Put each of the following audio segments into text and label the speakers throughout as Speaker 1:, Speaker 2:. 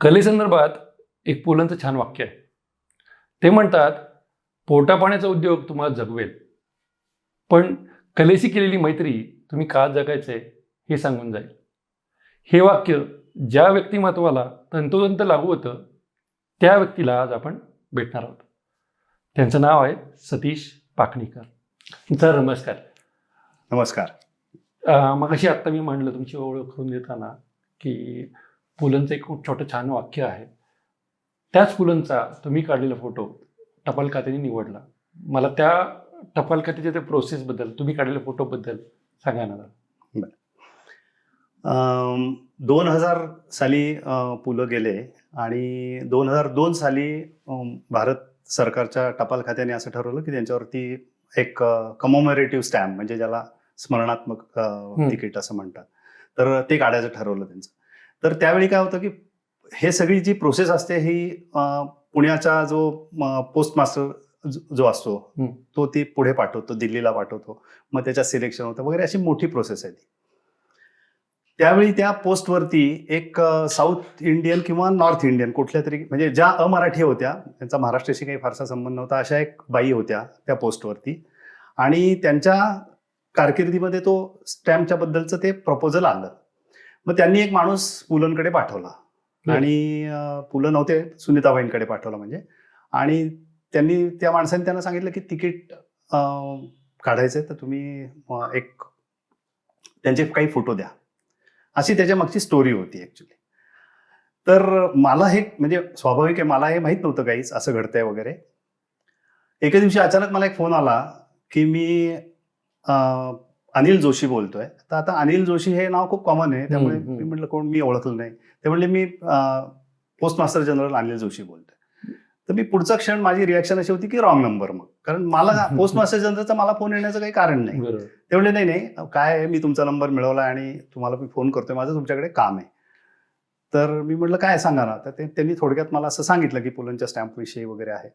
Speaker 1: कलेसंदर्भात एक पुलंचं छान वाक्य आहे. ते म्हणतात पोटापाण्याचा उद्योग तुम्हाला जगवेल. पण कलेशी केलेली मैत्री तुम्ही का जगायचे हे सांगून जाईल. हे वाक्य ज्या व्यक्तिमत्वाला तंतोतंत लागू होतं त्या व्यक्तीला आज आपण भेटणार आहोत. त्यांचं नाव आहे सतीश पाकणीकर. सर नमस्कार.
Speaker 2: नमस्कार.
Speaker 1: मग अशी आत्ता मी म्हणलं तुमची ओळख करून देताना की पुलंचं एक खूप छोटं छान वाक्य आहे. त्याच पुलंचा तुम्ही काढलेला फोटो टपाल खात्याने निवडला. मला त्या टपाल खात्याच्या त्या प्रोसेसबद्दल तुम्ही काढलेल्या फोटोबद्दल सांगा ना
Speaker 2: दोन हजार साली अं, पु ल गेले आणि दोन हजार दोन साली भारत सरकारच्या टपाल खात्याने असं ठरवलं की त्यांच्यावरती एक कमोमरेटिव्ह स्टॅम्प म्हणजे ज्याला स्मरणात्मक. तिकीट असं म्हणतात. तर ते काढायचं ठरवलं त्यांचं. तर त्यावेळी काय होतं की हे सगळी जी प्रोसेस असते ही पुण्याचा जो पोस्ट मास्टर जो असतो. तो ती पुढे पाठवतो दिल्लीला पाठवतो. मग त्याच्यात सिलेक्शन होतं वगैरे अशी मोठी प्रोसेस आहे ती. त्यावेळी त्या पोस्टवरती एक साऊथ इंडियन किंवा नॉर्थ इंडियन कुठल्या तरी म्हणजे ज्या अमराठी होत्या त्यांचा महाराष्ट्राशी काही फारसा संबंध नव्हता अशा एक बाई होत्या त्या पोस्टवरती आणि त्यांच्या कारकिर्दीमध्ये तो स्टॅम्पच्या बद्दलचं ते प्रपोजल आलं. मग त्यांनी एक माणूस पुलंकडे पाठवला. आणि पुलं नव्हते सुनीताबाईंकडे पाठवला म्हणजे. आणि त्यांनी त्या माणसाने त्यांना सांगितलं की तिकीट अ, काढायचंय तर तुम्ही एक त्यांचे काही फोटो द्या. अशी त्याच्या मागची स्टोरी होती ऍक्च्युली तर मला हे म्हणजे स्वाभाविक आहे मला हे माहीत नव्हतं काहीच असं घडतंय वगैरे. एके दिवशी अचानक मला एक फोन आला की मी अनिल जोशी बोलतोय. तर आता अनिल जोशी हे नाव खूप कॉमन आहे. त्यामुळे. मी म्हटलं कोण मी ओळखलं नाही. ते म्हणले मी post master general Anil Joshi बोलतोय. तर मी पुढचा क्षण माझी रिॲक्शन अशी होती की रॉंग नंबर मग. कारण मला पोस्ट मास्टर जनरलचा मला फोन येण्याचं काही कारण नाही. ते म्हणले नाही नाही काय मी तुमचा नंबर मिळवला आणि तुम्हाला मी फोन करतोय. माझं तुमच्याकडे काम आहे. तर मी म्हटलं काय सांगा ना? तर त्यांनी थोडक्यात मला असं सांगितलं की पुलंच्या स्टॅम्प विषयी वगैरे आहे.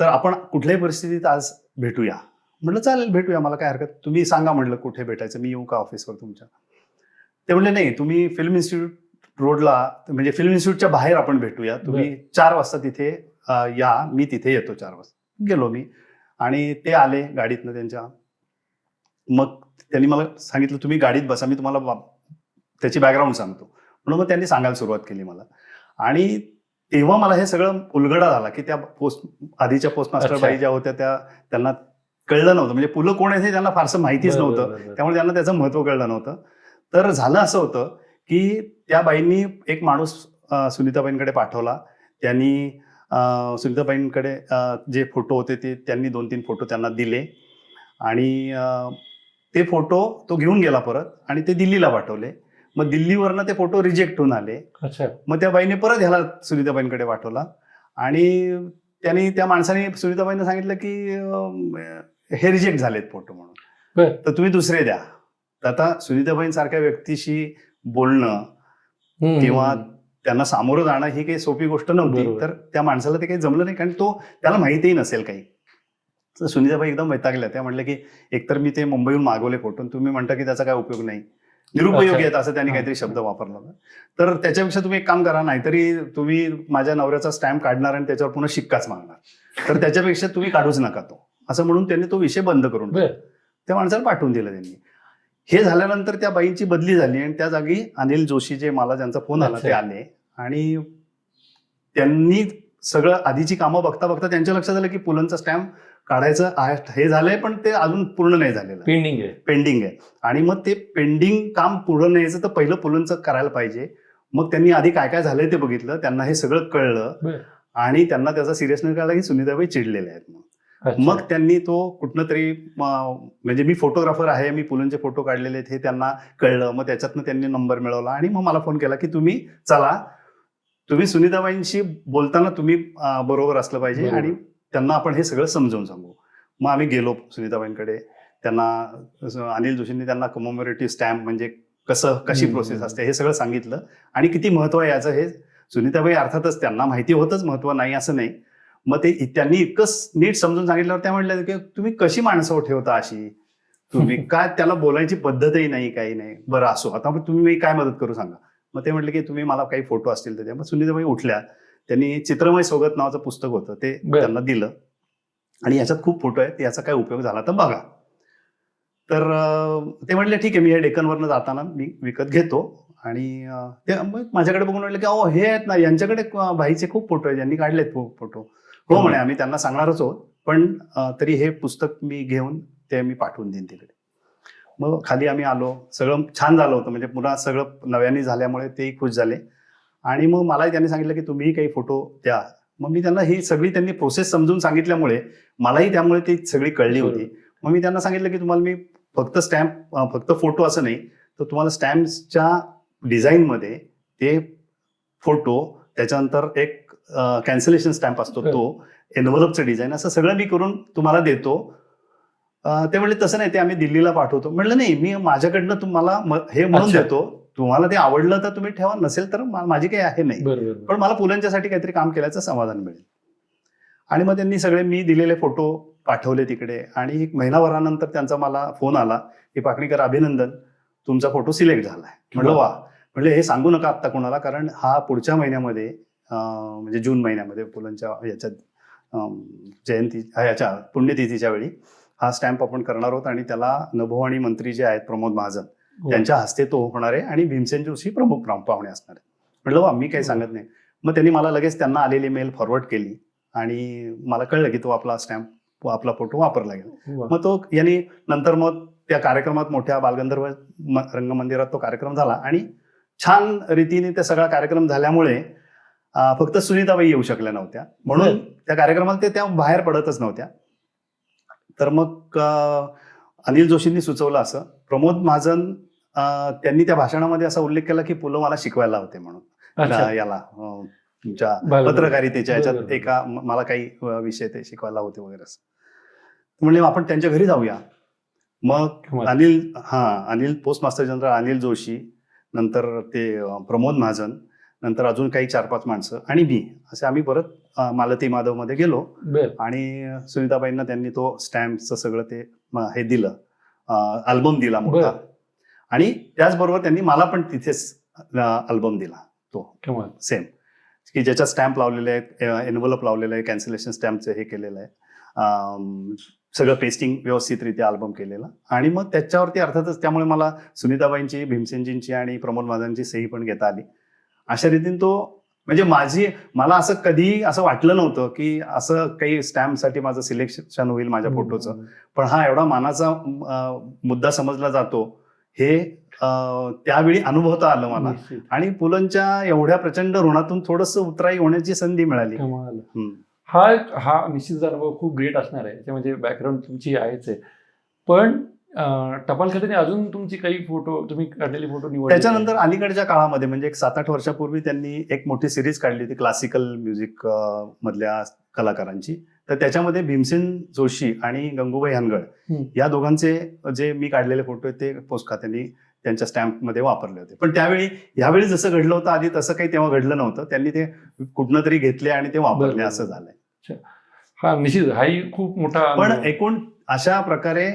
Speaker 2: तर आपण कुठल्याही परिस्थितीत आज भेटूया. म्हटलं चालेल भेटूया मला काय हरकत तुम्ही सांगा म्हटलं कुठे भेटायचं? मी येऊ का ऑफिसवर तुमच्या? ते म्हणले नाही तुम्ही फिल्म इन्स्टिट्यूट रोडला म्हणजे फिल्म इन्स्टिट्यूटच्या बाहेर आपण भेटूया. तुम्ही चार वाजता तिथे या. मी तिथे येतो चार वाजता. गेलो मी. आणि ते आले गाडीतनं त्यांच्या. मग त्यांनी मला सांगितलं तुम्ही गाडीत बसा मी तुम्हाला त्याची बॅकग्राऊंड सांगतो. म्हणून मग त्यांनी सांगायला सुरुवात केली मला. आणि तेव्हा मला हे सगळं उलगडा झाला की त्या पोस्ट आधीच्या पोस्ट मास्टर. बाई ज्या होत्या त्या त्यांना कळलं नव्हतं. म्हणजे पुलं कोण आहे हे त्यांना फारसं माहितीच नव्हतं. त्यामुळे त्यांना त्याचं महत्त्व कळलं नव्हतं. तर झालं असं होतं की त्या बाईंनी एक माणूस सुनीताबाईंकडे पाठवला. त्यांनी सुनीताबाईंकडे जे फोटो होते ते त्यांनी दोन तीन फोटो त्यांना दिले. आणि ते फोटो तो घेऊन गेला परत आणि ते दिल्लीला पाठवले. मग दिल्लीवरनं ते फोटो रिजेक्ट होऊन आले. मग त्या बाईने परत ह्याला सुनीताबाईंकडे पाठवला. आणि त्यांनी त्या माणसाने सुनीताबाईंना सांगितलं की हे रिजेक्ट झालेत फोटो म्हणून. तर तुम्ही दुसरे द्या तर आता सुनीताबाईंसारख्या व्यक्तीशी बोलणं किंवा. त्यांना सामोरं जाणं ही काही सोपी गोष्ट नव्हती. तर त्या माणसाला ते काही जमलं नाही कारण तो त्याला माहितीही नसेल काही तर सुनीताबाई एकदम वैतागल्या त्या म्हटल्या की एकतर मी ते मुंबईहून मागवले फोटो तुम्ही म्हणता की त्याचा काय उपयोग नाही निरुपयोगी. आहेत असं त्यांनी. काहीतरी शब्द वापरला तर त्याच्यापेक्षा तुम्ही एक काम करा नाहीतरी तुम्ही माझ्या नवऱ्याचा स्टॅम्प काढणार आणि त्याच्यावर पुन्हा शिक्काच मागणार तर त्याच्यापेक्षा तुम्ही काढूच नका तो असं म्हणून त्यांनी तो विषय बंद करून त्या माणसाला पाठवून दिलं त्यांनी. हे झाल्यानंतर त्या बाईंची बदली झाली आणि त्या जागी अनिल जोशी जे मला ज्यांचा फोन आला. ते आले. आणि त्यांनी सगळं आधीची कामं बघता बघता त्यांच्या लक्षात आलं की पुलंचा स्टॅम्प काढायचं आहे हे झालंय पण ते अजून पूर्ण नाही झालेलं.
Speaker 1: पेंडिंग आहे.
Speaker 2: पेंडिंग आहे. आणि मग ते पेंडिंग काम पूर्ण न्यायचं तर पहिलं पुलंचं करायला पाहिजे. मग त्यांनी आधी काय काय झालंय ते बघितलं त्यांना हे सगळं कळलं. आणि त्यांना त्याचा सिरियसनेस कळला की सुनीताबाई चिडलेले आहेत मग. मग त्यांनी तो कुठनं तरी म्हणजे मी फोटोग्राफर आहे मी पुलंचे फोटो काढलेले आहेत हे त्यांना कळलं. मग त्याच्यातनं त्यांनी नंबर मिळवला आणि मग मला फोन केला की तुम्ही चला. तुम्ही सुनीताबाईंशी बोलताना तुम्ही बरोबर असलं पाहिजे. आणि त्यांना आपण हे सगळं समजावून सांगू. मग आम्ही गेलो सुनीताबाईंकडे. त्यांना अनिल जोशींनी त्यांना कमोमरेटिव्ह स्टॅम्प म्हणजे कसं कशी. प्रोसेस असते हे सगळं सांगितलं. आणि किती महत्त्व आहे याचं हे सुनीताबाई अर्थातच त्यांना माहिती होतच महत्त्व नाही असं नाही. मग ते त्यांनी इतकंच नीट समजून सांगितल्यावर त्या म्हटल्या की तुम्ही कशी माणसं ठेवता अशी? तुम्ही काय त्याला बोलायची पद्धतही नाही काही नाही. बरं असो. आता तुम्ही मी काय मदत करू सांगा? मग ते म्हटले की तुम्ही मला काही फोटो असतील तर मग सुनीताबाई उठल्या. त्यांनी चित्रमय सोबत नावाचं पुस्तक होतं ते. त्यांना दिलं. आणि याच्यात खूप फोटो आहेत. याचा काय उपयोग झाला तर बघा. तर ते म्हटले ठीक आहे मी हे डेक्कनवरनं जाताना मी विकत घेतो. आणि ते माझ्याकडे बघून म्हटलं की अहो हे आहेत ना यांच्याकडे भाईचे खूप फोटो आहेत. यांनी काढलेत फोटो. हो म्हणे आम्ही त्यांना सांगणारच आहोत पण तरी हे पुस्तक मी घेऊन ते मी पाठवून देईन तिकडे. मग खाली आम्ही आलो सगळं छान झालं होतं म्हणजे पुन्हा सगळं नव्याने झाल्यामुळे तेही खुश झाले. आणि मग मलाही त्यांनी सांगितलं की तुम्हीही काही फोटो द्या. मग मी त्यांना ही सगळी त्यांनी प्रोसेस समजून सांगितल्यामुळे मलाही त्यामुळे ती सगळी कळली होती. मग मी त्यांना सांगितलं की तुम्हाला मी फक्त स्टॅम्प फक्त फोटो असं नाही तर तुम्हाला स्टॅम्प्सच्या डिझाईनमध्ये ते फोटो त्याच्यानंतर एक कॅन्सलेशन स्टॅम्प असतो तो एनव्हलपचं डिझाईन असं सगळं मी करून तुम्हाला देतो. ते म्हणले तसं नाही ते आम्ही दिल्लीला पाठवतो. म्हणलं नाही मी माझ्याकडनं तुम्हाला हे म्हणून. देतो. तुम्हाला ते आवडलं तर तुम्ही ठेवा नसेल तर माझी काही आहे नाही. पण मला पुलंच्यासाठी काहीतरी काम केल्याचं समाधान मिळेल. आणि मग त्यांनी सगळे मी दिलेले फोटो पाठवले तिकडे. आणि एक महिनाभरानंतर त्यांचा मला फोन आला की पाकणीकर अभिनंदन. तुमचा फोटो सिलेक्ट झालाय. म्हटलं वा. म्हणलं हे सांगू नका आत्ता कोणाला कारण हा पुढच्या महिन्यामध्ये म्हणजे जून महिन्यामध्ये पुलंच्या याच्यात जयंती हा, याच्या पुण्यतिथीच्या वेळी हा स्टॅम्प आपण करणार आहोत आणि त्याला नभोवाणी मंत्री जे आहेत प्रमोद महाजन
Speaker 1: हो.
Speaker 2: त्यांच्या हस्ते तो होणार आहे आणि भीमसेन जोशी प्रमुख पाहु- पाहुणे असणार आहेत म्हटलं मी काही सांगत नाही मग त्यांनी मला लगेच त्यांना आलेली मेल फॉरवर्ड केली आणि मला कळलं की तो आपला स्टॅम्प आपला फोटो वापरला गेला. मग तो यांनी नंतर मग त्या कार्यक्रमात मोठ्या बालगंधर्व रंगमंदिरात तो कार्यक्रम झाला आणि छान रीतीने ते सगळा कार्यक्रम झाल्यामुळे फक्त सुनीताबाई येऊ शकल्या नव्हत्या म्हणून. त्या कार्यक्रमात ते त्या बाहेर पडतच नव्हत्या तर मग अनिल जोशींनी सुचवलं असं प्रमोद महाजन त्यांनी त्या भाषणामध्ये असा उल्लेख केला की पुलं मला शिकवायला होते म्हणून याला तुमच्या. पत्रकारितेच्या. याच्यात एका मला काही विषय ते शिकवायला होते वगैरे असं म्हणले आपण त्यांच्या घरी जाऊया मग. अनिल हा Anil post master general Anil Joshi नंतर ते प्रमोद महाजन नंतर अजून काही चार पाच माणसं आणि मी असे आम्ही परत मालती माधवमध्ये गेलो.
Speaker 1: बर.
Speaker 2: आणि सुनीताबाईंना त्यांनी तो स्टॅम्पचं सगळं ते म, हे दिलं. अल्बम दिला मोठा.
Speaker 1: बरं.
Speaker 2: आणि त्याचबरोबर त्यांनी मला पण तिथेच अल्बम दिला तो.
Speaker 1: कमाल
Speaker 2: सेम की ज्याच्यात स्टॅम्प लावलेले आहेत एनव्हलप लावलेलं आहे कॅन्सलेशन स्टॅम्पचं हे केलेलं आहे. अम, सगळं पेस्टिंग व्यवस्थितरित्या अल्बम केलेला. आणि मग त्याच्यावरती अर्थातच त्यामुळे मला सुनीताबाईंची भीमसेनजींची आणि प्रमोद महाजनची सही पण घेता आली. अशा रीतीने तो म्हणजे माझी मला असं कधी असं वाटलं नव्हतं की असं काही स्टॅम्पसाठी माझं सिलेक्शन होईल माझ्या फोटोचं. पण हा एवढा मानाचा मुद्दा समजला जातो. हे त्यावेळी अनुभवता आलं मला. आणि पुलंच्या एवढ्या प्रचंड ऋणातून थोडस उतराई होण्याची संधी मिळाली.
Speaker 1: हा हा निश्चित अनुभव खूप ग्रेट असणार आहे. ते म्हणजे बॅकग्राऊंड तुमची आहेच आहे. पण टपाल खात्याने अजून तुमची काही फोटो तुम्ही काढलेले फोटो निवडले
Speaker 2: त्याच्यानंतर अलीकडच्या काळामध्ये म्हणजे एक सात आठ वर्षापूर्वी त्यांनी एक मोठी सिरीज काढली होती क्लासिकल म्युझिक मधल्या कलाकारांची तर त्याच्यामध्ये भीमसेन जोशी आणि गंगूबाई हनगड. या दोघांचे जे मी काढलेले फोटो आहेत ते पोस्ट खात्याने त्यांच्या स्टॅम्पमध्ये वापरले होते पण त्यावेळी यावेळी जसं घडलं होतं आधी तसं काही तेव्हा घडलं नव्हतं त्यांनी ते कुठनं तरी घेतले आणि ते वापरले. असं झालंय
Speaker 1: हा निश्चित हाही खूप मोठा
Speaker 2: पण. एकूण अशा प्रकारे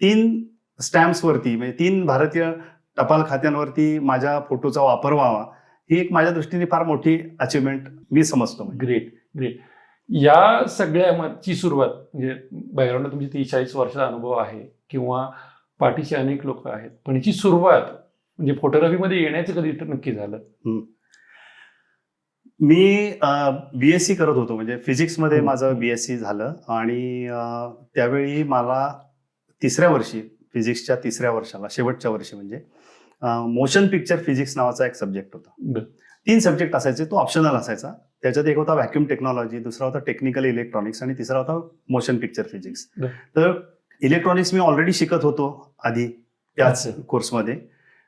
Speaker 2: तीन स्टॅम्प्स वरती म्हणजे तीन भारतीय टपाल खात्यांवरती माझ्या फोटोचा वापर व्हावा ही एक माझ्या दृष्टीने फार मोठी अचिव्हमेंट मी समजतो म्हणजे.
Speaker 1: ग्रेट ग्रेट या सगळ्याची सुरुवात म्हणजे बॅकग्राऊंडला तुमची तीस चाळीस वर्षाचा अनुभव आहे किंवा पाठीचे अनेक लोक आहेत पण याची सुरुवात म्हणजे फोटोग्राफीमध्ये येण्याचं कधी नक्की झालं
Speaker 2: मी बीएससी करत होतो म्हणजे फिजिक्समध्ये. माझं बीएससी झालं आणि त्यावेळी मला तिसऱ्या वर्षी फिजिक्सच्या तिसऱ्या वर्षाला शेवटच्या वर्षी म्हणजे मोशन पिक्चर फिजिक्स नावाचा एक सब्जेक्ट होता. तीन सब्जेक्ट असायचे तो ऑप्शनल असायचा त्याच्यात एक होता व्हॅक्युम टेक्नॉलॉजी दुसरा होता टेक्निकल इलेक्ट्रॉनिक्स आणि तिसरा होता मोशन पिक्चर फिजिक्स. तर इलेक्ट्रॉनिक्स मी ऑलरेडी शिकत होतो आधी त्याच. कोर्समध्ये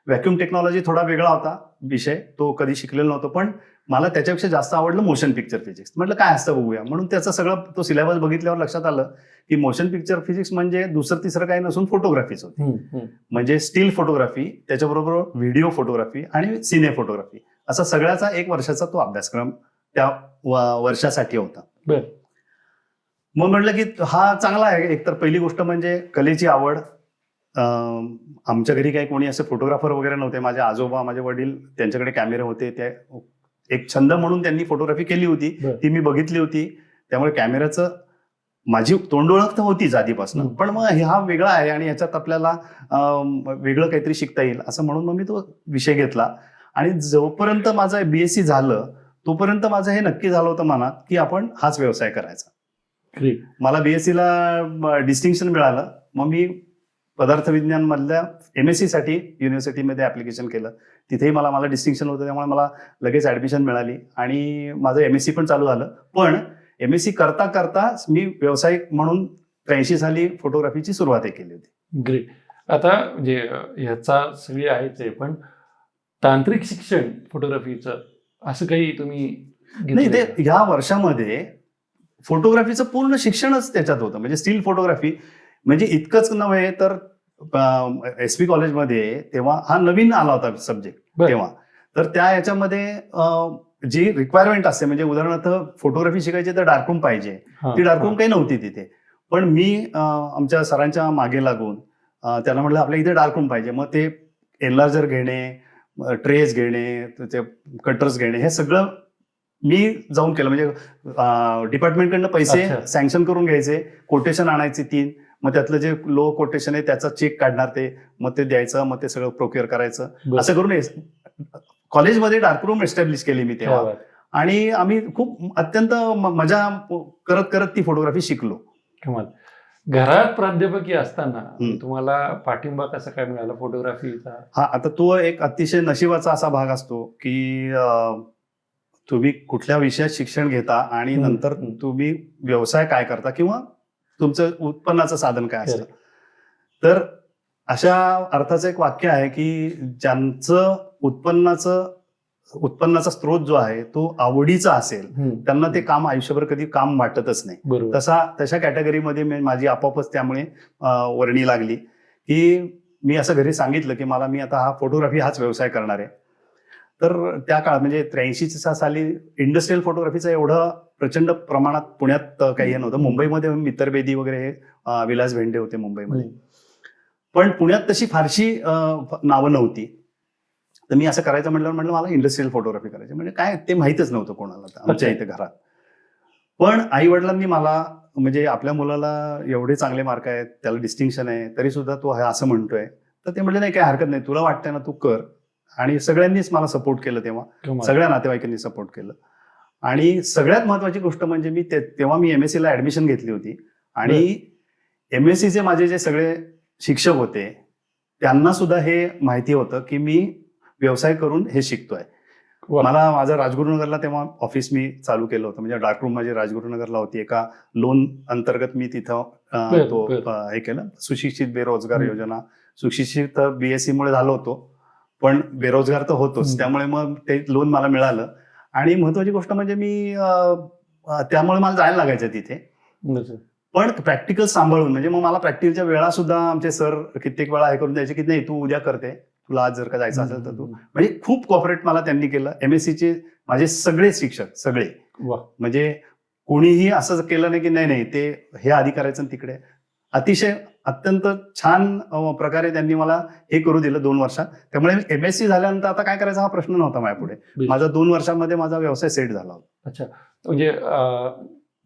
Speaker 2: व्हॅक्युम टेक्नॉलॉजी थोडा वेगळा होता विषय तो कधी शिकलेला नव्हतो पण मला त्याच्यापेक्षा जास्त आवडलं मोशन पिक्चर फिजिक्स म्हटलं काय असतं बघूया? म्हणून त्याचं सगळं तो सिलेबस बघितल्यावर लक्षात आलं की मोशन पिक्चर फिजिक्स म्हणजे दुसरं तिसरं काही नसून फोटोग्राफीच होती. म्हणजे स्टील फोटोग्राफी त्याच्याबरोबर व्हिडिओ फोटोग्राफी आणि सिने फोटोग्राफी असा सगळ्याचा एक वर्षाचा तो अभ्यासक्रम त्या वर्षासाठी होता.
Speaker 1: बर.
Speaker 2: मग म्हटलं की हा चांगला आहे. एकतर पहिली गोष्ट म्हणजे कलेची आवड आमच्या घरी काही कोणी असे फोटोग्राफर वगैरे नव्हते. माझे आजोबा माझे वडील त्यांच्याकडे कॅमेरे होते. ते एक छंद म्हणून त्यांनी फोटोग्राफी केली होती. ती मी बघितली होती. त्यामुळे कॅमेऱ्याचं माझी तोंड ओळख तर होतीच आधीपासून. पण मग हे वेगळा आहे आणि ह्याच्यात आपल्याला वेगळं काहीतरी शिकता येईल असं म्हणून मग मी तो विषय घेतला. आणि जोपर्यंत माझं बीएससी झालं तोपर्यंत माझं हे नक्की झालं होतं मनात की आपण हाच व्यवसाय करायचा. मला बीएससीला डिस्टिंक्शन मिळालं. मग मी पदार्थ विज्ञान मधल्या एम एस सी साठी युनिव्हर्सिटीमध्ये ऍप्लिकेशन केलं. तिथेही मला मला डिस्टिंक्शन होतं त्यामुळे मला लगेच ऍडमिशन मिळाली. आणि माझं एम एस सी पण चालू झालं. पण एम एस सी करता करता मी व्यावसायिक म्हणून त्र्याऐंशी साली फोटोग्राफीची सुरुवातही केली होती.
Speaker 1: ग्रेट आता म्हणजे ह्याचा सगळे आहेच आहे पण तांत्रिक शिक्षण फोटोग्राफीचं असं काही तुम्ही
Speaker 2: नाही ते? ह्या वर्षामध्ये फोटोग्राफीचं पूर्ण शिक्षणच त्याच्यात होतं. म्हणजे स्टील फोटोग्राफी म्हणजे इतकंच नव्हे तर एस पी कॉलेजमध्ये तेव्हा हा नवीन आला होता सब्जेक्ट. तेव्हा तर त्या याच्यामध्ये जी रिक्वायरमेंट असते म्हणजे उदाहरणार्थ फोटोग्राफी शिकायची तर डार्करूम पाहिजे ती डार्करूम
Speaker 1: हा.
Speaker 2: काही नव्हती तिथे पण मी आमच्या सरांच्या मागे लागून त्याला म्हटलं आपल्या इथे डार्करूम पाहिजे मग ते एनलार्जर घेणे ट्रेस घेणे त्याचे कटर्स घेणे हे सगळं मी जाऊन केलं म्हणजे डिपार्टमेंटकडनं पैसे. सँक्शन करून घ्यायचे कोटेशन आणायचे तीन मग त्यातलं जे लो कोटेशन आहे त्याचा चेक काढणार ते मग ते द्यायचं मग ते सगळं प्रोक्युअर करायचं. असं करून कॉलेजमध्ये डार्करूम एस्टॅब्लिश केली मी तेव्हा. आणि आम्ही खूप अत्यंत मजा करत करत ती फोटोग्राफी शिकलो
Speaker 1: कमाल घरात प्राध्यापकी असताना. तुम्हाला पाठिंबा कसा काय मिळाला फोटोग्राफीचा
Speaker 2: हा आता तो एक अतिशय नशिबाचा असा भाग असतो की तुम्ही कुठल्या विषयात शिक्षण घेता आणि नंतर. तुम्ही व्यवसाय काय करता किंवा तुमचं उत्पन्नाचं साधन काय असतं? तर अशा अर्थाचं एक वाक्य आहे की ज्यांचं उत्पन्नाचं उत्पन्नाचा स्रोत जो आहे तो आवडीचा असेल. त्यांना ते काम आयुष्यभर कधी काम वाटतच नाही. तसा तशा कॅटेगरीमध्ये मी माझी आपोआपच त्यामुळे वर्णी लागली की मी असं घरी सांगितलं की मला मी आता हा फोटोग्राफी हाच व्यवसाय करणार आहे. तर त्या काळात म्हणजे त्र्याऐंशीच्या साली इंडस्ट्रियल फोटोग्राफीचं एवढं प्रचंड प्रमाणात पुण्यात काही हे नव्हतं. मुंबईमध्ये मित्रबेदी वगैरे हे, अं, विलास भेंडे होते मुंबईमध्ये. पण पुण्यात तशी फारशी नावं नव्हती. तर मी असं करायचं म्हटलं म्हटलं मला इंडस्ट्रियल फोटोग्राफी करायची. म्हणजे काय ते माहीतच नव्हतं कोणाला आमच्या. इथे घरात. पण आई वडिलांनी मला म्हणजे आपल्या मुलाला एवढे चांगले मार्क आहेत त्याला डिस्टिंक्शन आहे तरी सुद्धा तो असं म्हणतोय. तर ते म्हटले नाही काही हरकत नाही तुला वाटतंय ना तू कर. आणि सगळ्यांनीच मला सपोर्ट केलं तेव्हा. सगळ्या नातेवाईकांनी सपोर्ट केलं. आणि सगळ्यात महत्वाची गोष्ट म्हणजे मी तेव्हा मी एमएससी ला ऍडमिशन घेतली होती. आणि एमएससी चे माझे जे सगळे शिक्षक होते त्यांना सुद्धा हे माहिती होतं की मी व्यवसाय करून हे शिकतोय. मला माझं राजगुरुनगरला तेव्हा ऑफिस मी चालू केलं होतं. म्हणजे डार्क रूम माझी राजगुरुनगरला होती. एका लोन अंतर्गत मी तिथं तो हे केलं. सुशिक्षित बेरोजगार. योजना. सुशिक्षित बीएससी मुळे झालो होतो. पण बेरोजगार तर होतोच. त्यामुळे मग ते लोन मला मिळालं. आणि महत्वाची गोष्ट म्हणजे मी त्यामुळे मला जायला लागायचं तिथे. पण प्रॅक्टिकल सांभाळून म्हणजे मग मला प्रॅक्टिकलच्या वेळा सुद्धा आमचे सर कित्येक वेळा हे करून द्यायचे की नाही तू उद्या करते. तुला आज जर का जायचं असेल तर तू. म्हणजे खूप कॉपरेट मला त्यांनी केलं. एमएससी चे माझे सगळे शिक्षक सगळे. म्हणजे कोणीही असं केलं नाही की नाही नाही ते हे आधी करायचं तिकडे. अतिशय अत्यंत छान प्रकारे त्यांनी मला हे करू दिलं दोन वर्षात. त्यामुळे एमएससी झाल्यानंतर आता काय करायचा हा प्रश्न नव्हता माझ्यापुढे
Speaker 1: बेस्ट.
Speaker 2: माझा दोन वर्षांमध्ये माझा व्यवसाय सेट झाला होता.
Speaker 1: अच्छा. म्हणजे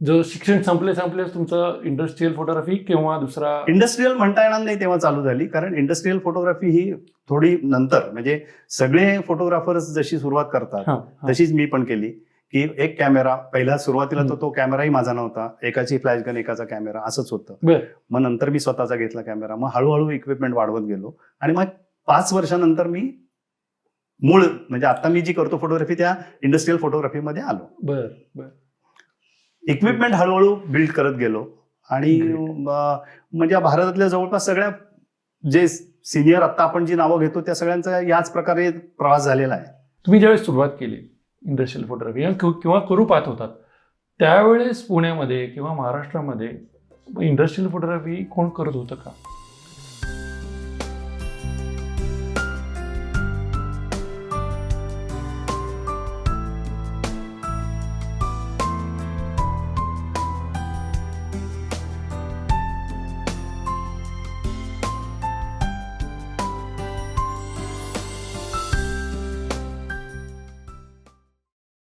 Speaker 1: जो शिक्षण संपले संपले तुमचं इंडस्ट्रियल फोटोग्राफी किंवा दुसरा?
Speaker 2: इंडस्ट्रियल म्हणता येणार नाही तेव्हा चालू झाली कारण इंडस्ट्रियल फोटोग्राफी ही थोडी नंतर म्हणजे सगळे फोटोग्राफर्स जशी सुरुवात करतात. तशीच मी पण केली. की एक कॅमेरा पहिला सुरुवातीला तर. तो कॅमेराही माझा नव्हता. एकाची फ्लॅश गन एकाचा कॅमेरा असंच होतं. मग नंतर मी स्वतःचा घेतला कॅमेरा. मग हळूहळू इक्विपमेंट वाढवत गेलो. आणि मग पाच वर्षानंतर मी मूळ म्हणजे आता मी जी करतो फोटोग्राफी त्या इंडस्ट्रियल फोटोग्राफीमध्ये आलो.
Speaker 1: बर बर.
Speaker 2: इक्विपमेंट हळूहळू बिल्ड करत गेलो. आणि म्हणजे भारतातल्या जवळपास सगळ्या जे सिनियर आता आपण जी नावं घेतो त्या सगळ्यांचा याच प्रकारे प्रवास झालेला आहे.
Speaker 1: तुम्ही ज्यावेळेस सुरुवात केली इंडस्ट्रियल फोटोग्राफी. किंवा करू पाहत होतात त्यावेळेस पुण्यामध्ये किंवा महाराष्ट्रामध्ये इंडस्ट्रियल फोटोग्राफी कोण करत होतं का?